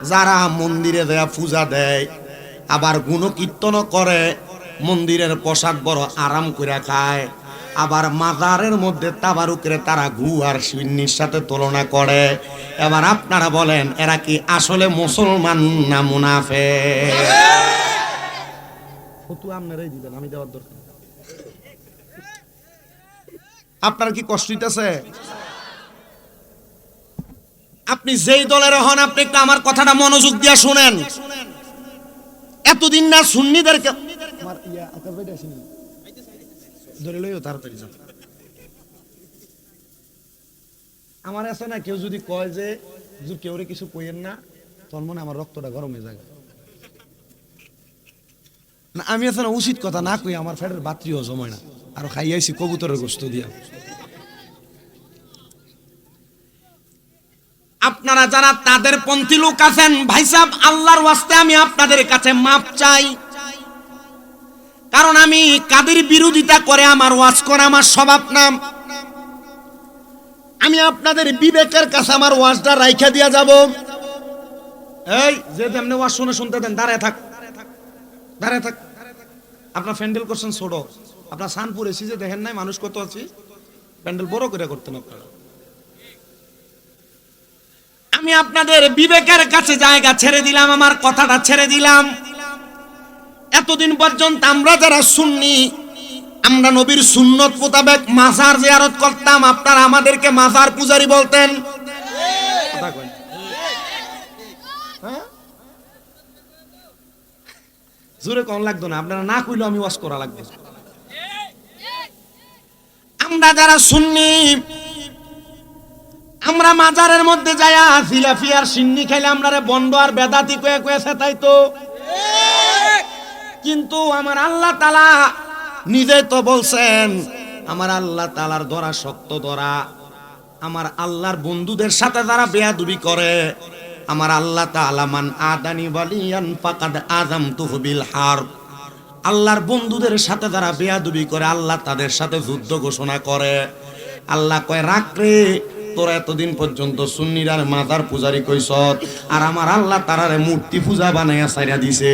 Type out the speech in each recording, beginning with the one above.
যারা মন্দিরে দেয়া পূজা দেয় আবার গুণকীর্তন করে মন্দিরের পোশাক বড় আরাম করে খায়। আবার মাজারের মধ্যে তাবারুকের তারা ঘু আর সিন্নির সাথে তুলনা করে। এবার আপনারা বলেন এরা কি আসলে মুসলমান না মুনাফে আপনারাই দিবেন আমি দেওয়ার দরকার আপনার কি কষ্ট হইতেছে? আপনি যেই দলের হন, আপনি একটু আমার কথাটা মনোযোগ দিয়ে শুনেন। এতদিন না সুন্নিদেরকে ধরে আমার আছে না, কেউ যদি কয় যে কেউ কিছু কইেন না তোর মনে আমার রক্তটা গরম হয়ে যায় না, আমি আছে না, উচিত কথা না কই আমার ফ্যাটের বাত্রিও জমায় না। আর খাইয়াইছি কবুতরের গোস্ত দিয়া। আপনারা যারা তাদের পন্থী লোক আছেন, ভাই সাহেব আল্লাহর ওয়াস্তে আমি আপনাদের কাছে মাপ চাই। কারণ আমি কাদের বিরোধিতা করে আমার ওয়াজ করা, আমার স্বভাব নাম আমি আপনাদের বিবেকের কাছে আমার ওয়াজটা রাইখা দিয়া যাব। এই, যে তেমনি ওয়াজ শুনে শুনতে দেন, দাঁড়ায় থাক। দাঁড়ায় থাক। আপনার প্যান্ডেল করছেন ছোট। আপনার সানপুর এসি যে দেখেন নাই, মানুষ কত আছে? প্যান্ডেল বড় করে করতেন আপনারা। আমি আপনাদের বিবেকের কাছে জায়গা ছেড়ে দিলাম আমার কথাটা ছেড়ে দিলাম এতদিন পর্যন্ত আমরা যারা শুননি আমরা নবীর সুন্নত মোতাবেক মাজার জিয়ারত করতাম আপনারা আমাদেরকে মাজার পূজারি বলতেন। হ্যাঁ? জোরে কম লাগতো না আপনারা না কইলেও আমি ওয়াশ করা লাগবে আমরা যারা শুননি আমরা মাজারের মধ্যে যায়া জিলাপি আর সিন্নি খাইলে আমরা রে বন্ড আর বেদাতি কয়ে কয়েছে তাই তো। কিন্তু আমার আল্লাহ তালা নিজে তো বলছেন, আমার আল্লাহ তালার ধরা শক্ত ধরা। আমার আল্লাহর বন্ধুদের সাথে যারা বেয়াদুবি করে, আমার আল্লাহ তাআলা মান আদানি ওয়ালিয়ান ফাকাদ আযাম তুহবিল হার। আল্লাহর বন্ধুদের সাথে যারা বেয়াদুবি করে, আল্লাহ তাদের সাথে যুদ্ধ ঘোষণা করে। আল্লাহ কয় রাখরে তোরা এতদিন পর্যন্ত সুন্নিরার মাতার পূজারি কইস আর আমার আল্লাহ তারারে মূর্তি পূজা বানাইয়া সাইরা দিছে।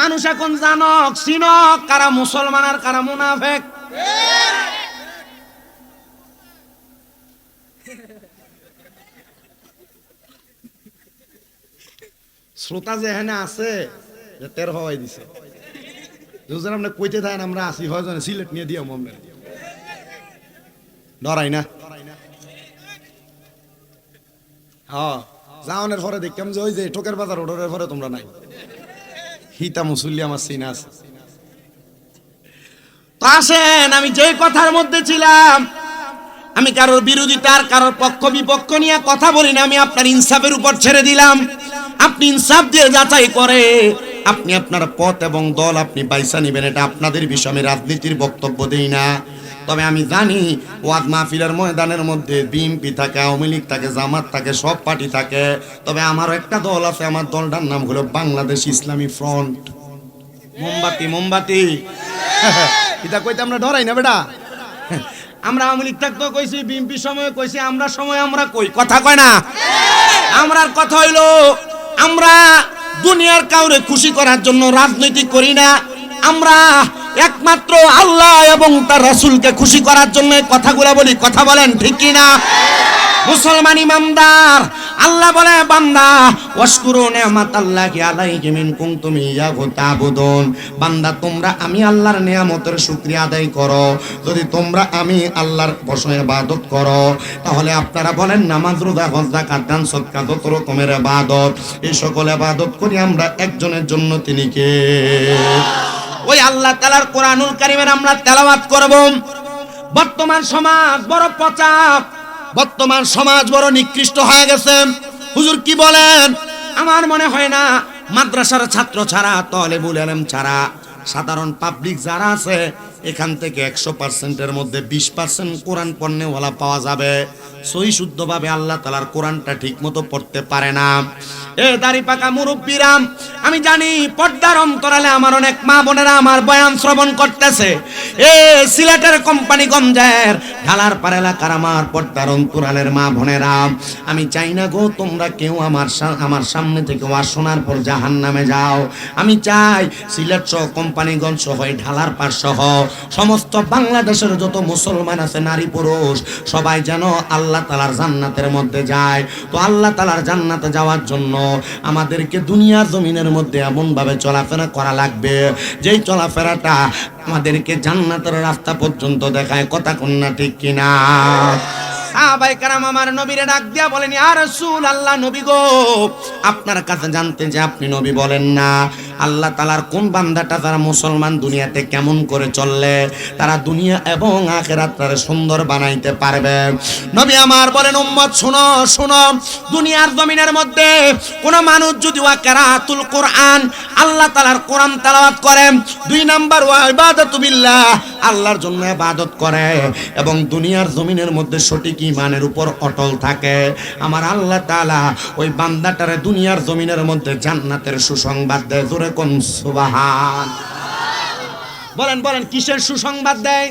মানুষ এখন জানক, চিনক, কারা মুসলমান আর কারা মুনাফেক। শ্রোতা যে এখানে আছে, যে তের হওয়াই দিছে। দুজন আমরা কইতে থাকেন আমরা আসি হয় জানে সিলেট নিয়ে দিও মমে ডরাই না। হ্যাঁ যাওনের পরে দেখলাম যে ওই যে ঠোকের বাজার, ওডরের পরে তোমরা নাই। হিতা মুসল্লি আমার সিনা আছে। তো আসেন আমি যে কথার মধ্যে ছিলাম, আমি কারোর বিরোধিতার কারোর পক্ষ বিপক্ষ নিয়ে কথা বলি না আমি আপনার ইনসাফের উপর ছেড়ে দিলাম। আপনি ইনসাফ দিয়ে যাচাই করে। আপনি আপনার পথ এবং দল আপনি পয়সা নেবেন, এটা আপনাদের বিষয়, আমি রাজনীতির বক্তব্য দেই না। তবে আমি জানি, ওয়াদ মাহফিলের ময়দানের মধ্যে বিএনপি থাকে, আওয়ামী লীগ থাকে, জামাত থাকে, সব পার্টি থাকে। তবে আমারও একটা দল আছে, আমার দলটার নাম হলো বাংলাদেশ ইসলামী ফ্রন্ট। মোমবাতি মোমবাতি। এটা কইতে আমরা ডরাই না বেটা। আমরা আওয়ামী লীগ থাকতেও কইছি, বিএনপি সময় কইছি, আমরা সময় আমরা কই। কথা কয় না? আমরার কথা হইল আমরা দুনিয়ার কাউরে খুশি করার জন্য রাজনীতি করি না। আমরা একমাত্র আল্লাহ এবং তার রসুলকে খুশি করার জন্য কথাগুলো বলি, কথা বলেন ঠিক কিনা? মুসলমান ইমানদার আল্লাহ বলে, বান্দা, ওয়াশকুরু নিয়ামাতাল্লাহি আলাইহি মিন কুনতুম ইয়াহু তাবুদুন। বান্দা, তোমরা আমি আল্লাহর নিয়ামতের শুকরিয়া আদায় করো। যদি তোমরা আমি আল্লাহর বসে ইবাদত করো, তাহলে আপনারা বলেন, নামাজ, রোজা, হজ, যাকাত সদকা, যত রকমের ইবাদত। এই সকল ইবাদত করি আমরা একজনের জন্য, তিনি কে? ওই আল্লাহ তালার কোরআনুল কারিমের আমরা তেলাওয়াত করব। বর্তমান সমাজ বড় পচা বর্তমান সমাজ বড় নিকৃষ্ট হয়ে গেছে। হুজুর কি বলেন? আমার মনে হয় না মাদ্রাসার ছাত্র ছাড়া তলে আলম ছাড়া, সাধারণ পাবলিক যারা আছে এখান থেকে একশো পার্সেন্টের মধ্যে বিশ পার্সেন্ট কোরআন পণ্যওয়ালা পাওয়া যাবে। সহি শুদ্ধভাবে আল্লাহ তালার কোরআনটা ঠিক মতো পড়তে পারে না। এ দাড়ি পাকা মুরব্বীরাম আমি জানি পর্দার অন্তরালে আমার অনেক মা বোনেরা আমার বয়ান শ্রবণ করতেছে। এ সিলেটের কোম্পানি গঞ্জের ঢালার পার এলাকার আমার পর্দার অন্তরালের মা বোনেরা, আমি চাই না গো তোমরা কেউ আমার আমার সামনে থেকে ওয়াজ শোনার পর জাহান নামে যাও। আমি চাই সিলেট সহ, কোম্পানিগঞ্জ সহ ঢালার পার সহ সমস্ত বাংলাদেশের যত মুসলমান আছে, নারী, পুরুষ, সবাই যেন আল্লাহ তালার জান্নাতের মধ্যে যায়। তো আল্লাহ তালার জান্নাতে যাওয়ার জন্য আমাদেরকে দুনিয়ার জমিনের মধ্যে এমনভাবে চলাফেরা করা লাগবে, যেই চলাফেরাটা আমাদেরকে জান্নাতের রাস্তা পর্যন্ত দেখায়। কথা কন্যা ঠিক কিনা? সাহাবাই কারাম আমার নবীরে ডাক দিয়া আর রাসূল আল্লাহ নবী গো, আপনার কাছে জানতে যে আপনি নবী বলেন না। আল্লাহ তালার কোন বান্দাটা তারা মুসলমান দুনিয়াতে কেমন করে চললে, তারা দুনিয়া এবং আখেরাত তারা সুন্দর বানাইতে পারবে। নবী আমার বলেন, উম্মত দুনিয়ার জমিনের মধ্যে কোন মানুষ যদি ওয়াকেরাতুল কোরআন, আল্লাহ তালার কোরআন তেলাওয়াত করে, দুই নাম্বার ওয়া ইবাদাতু বিল্লাহ, আল্লাহর জন্য ইবাদত করে এবং দুনিয়ার জমিনের মধ্যে সঠিক ইমানের উপর অটল থাকে। আমার আল্লাহ তাআলা ওই বান্দাটারে দুনিয়ার জমিনের মধ্যে জান্নাতের সুসংবাদ দেয়। জোরে কোন সুবহান। বলেন বলেন, কিসের সুসংবাদ দেয়?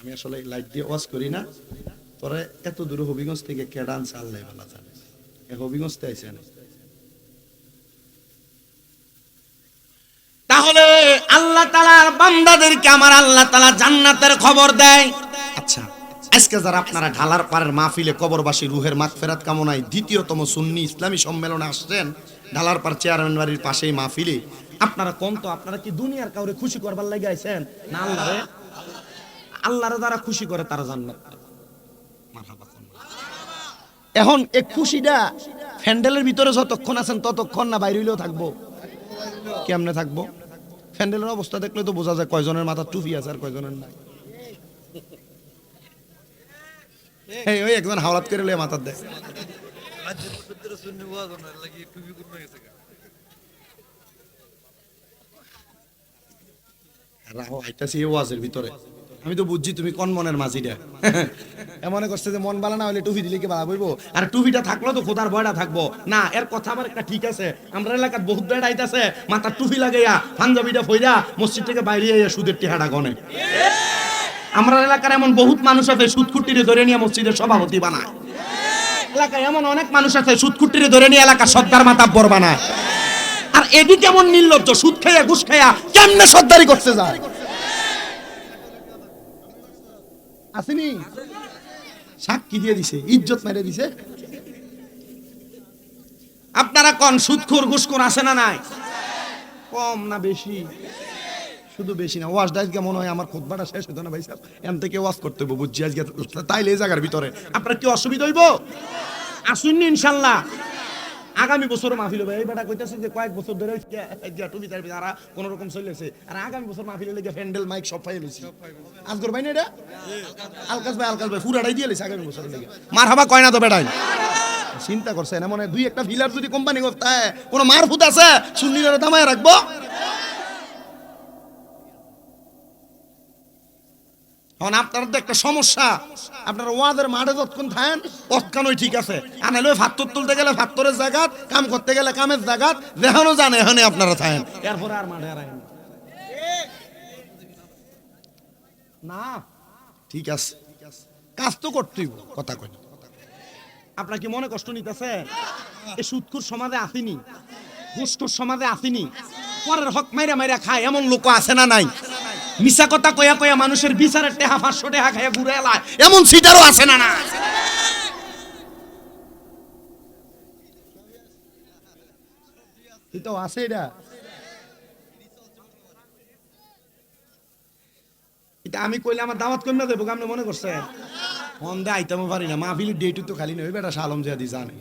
আমি আসলে লাইট দিয়ে ওয়াশ করি না। পরে এত দূর হবিগঞ্জ থেকে কেডান চাল নাই বলা জানে। এ হবিগঞ্জ তে আইছে না। তাহলে আল্লাহ তালার বান্দাদেরকে আমার আল্লাহ তালা জান্নাতের খবর দেয়। আচ্ছা আজকে যারা আপনারা ঢালার পাড়ের মাহফিলে কবরবাসী রুহের মাগফেরাত কামনায় দ্বিতীয়তম সুন্নি ইসলামী সম্মেলনে আসছেন, ঢালার পাড় চেয়ারম্যান বাড়ির পাশেই মাহফিলে, আপনারা কোন তো, আপনারা কি দুনিয়ার কাউরে খুশি করবার লাগে আইছেন? না, আল্লাহরে। আল্লাহরে যারা খুশি করে তারা জান্নাত। এখন এই খুশিটা ফ্যান্ডেলের ভিতরে যতক্ষণ আছেন ততক্ষণ না বাইরে হইলেও থাকব। কেমনে থাকব? ফ্যান্ডেলের অবস্থা দেখলে তো বোঝা যায় কয়জনের মাথা টুপি আছে আর কয়জনের নাই। এই, ওই একজন হাওলাত করে লয়ে মাথার দেয়। রাহো, আইতাছি ওয়াজের ভিতরে। আমি তো বুঝছি তুমি কোন মনের মাঝিটা এমন করছে যে মন বালা না হলে টুপি দিলে কি বালা বইবো? আর টুপিটা থাকল তো খোদার ভয়টা থাকব। না, এর কথা আবার একটা ঠিক আছে। আমরা এলাকার বহুত বেড়া আইতাছে, মাথার টুপি লাগাইয়া পাঞ্জাবিটা ফইরা মসজিদ থেকে বাইরে আইয়া সুদের টিহাটা গনে। আমরা এলাকার এমন বহুত মানুষ আছে সুদকুটিরে ধরে নিয়ে মসজিদের সভাপতি বানায়। এলাকায় এমন অনেক মানুষ আছে সুদকুটিরে ধরে নিয়ে এলাকার সর্দার মাতাব্বর বানায়। আর এদি কেমন নির্লজ্জ, সুদ খাইয়া, ঘুষ খাইয়া কেমনে সর্দারি করতে যায়? আসেনি? সাক্ষী দিয়ে দিছে, ইজ্জত মেরে দিছে। আপনারা কোন সুদখোর ঘুষখোর আছে না নাই? কম না বেশি? শুধু বেশি না ওয়াশ ডাইজ মনে হয় আমার খোদবাটা শেষ হতো না ভাই সাহেব। এম থেকে ওয়াশ করতে হইব বুঝছি, আজকে তাইলে এই জায়গার ভিতরে। আপনার কি অসুবিধা হইব? আসুননি ইনশাল্লাহ। আগামী বছর মাহফিল হবে। এই বেটা কইতাছে যে কয়েক বছর ধরে টুপি তার আর কোন রকম চলেছে আর আগামী বছর মাহফিল লেগে প্যান্ডেল, মাইক সব পাই লইছি আজগর ভাই না এটা? আলকাস ভাই আলকাস ভাই, পুরাটাই দিয়ে লইছে আগামী বছর লেগে। মার হাবা কয় না তো বেটাই? চিন্তা করছে না মনে দুই একটা ফিলার যদি কোম্পানি করতে কোনো মারফুত আছে সুন্নিরা দামায় রাখব। এখন আপনার তো একটা সমস্যা। আপনার ওয়াদের মাঠে যতক্ষণ থাকেন তৎক্ষণই ঠিক আছে। আর নাহলে ফাত্তর তুলতে গেলে ফাত্তরের জায়গাত কাম করতে গেলে কামের জায়গাত যেখানেও জানে এখানে আপনারা থাকেন। এরপরে আর মাঠে আর না। ঠিক আছে। কাজ তো করতেই কথা কই। আপনার কি মনে কষ্ট নিতেছে? এই সুৎকুর সমাজে আসেনি ঘুষখোর সমাজে আসেনি পরের হক মাইরা মাইরা খায় এমন লোক আছে না নাই? মিশা কথা কয়া কয়া মানুষের বিচারের টেহা পাঁচশো টেহা খাইয়া ঘুরে এলায়। এমন সিটারও আছে না না? এটাও আছে এটা। এটা আমি কইলে আমার দাওয়াত কমে দেবো আপনি মনে করছেন মন্দে আইতামও পারি না মাহফিলের ডেটু তো খালি নয় বেটা সালম জিয়াদি জানে।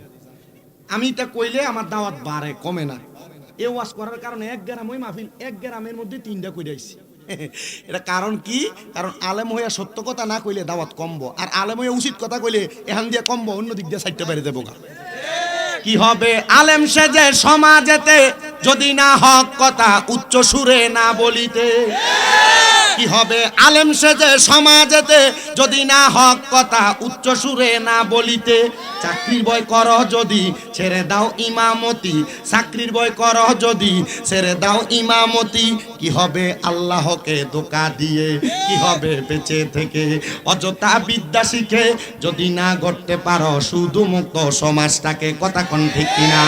আমি এটা কইলে আমার দাওয়াত বাড়ে কমে না। এ ওয়াজ করার কারণে এক গ্রাম ওই মাহফিল এক গ্রামের মধ্যে তিনটা কইরাইছি এটা কারণ কি? কারণ আলেম হইয়া সত্য কথা না কইলে দাওয়াত কমবো। আর আলেম হইয়া উচিত কথা কইলে এখান দিয়ে কমবো, অন্য দিক দিয়ে সাইডটা বেড়ে দেবো কি হবে? আলেম সেজে সমাজেতে যদি না হক কথা, উচ্চ সুরে না বলিতে। কি হবে? আলেম সেজে সমাজেতে যদি না হক কথা উচ্চ সুরে না বলিতে চাকরির বয় কর যদি ছেড়ে দাও ইমামতি চাকরির বয় কর যদি ছেড়ে দাও ইমামতি, কি হবে? আল্লাহকে ধোকা দিয়ে কি হবে বেঁচে থেকে? অযথা বিদ্যা শিখে যদি না গড়তে পারো শুধু মুক্ত সমাজটাকে, কথা কোন ঠিক কিনা?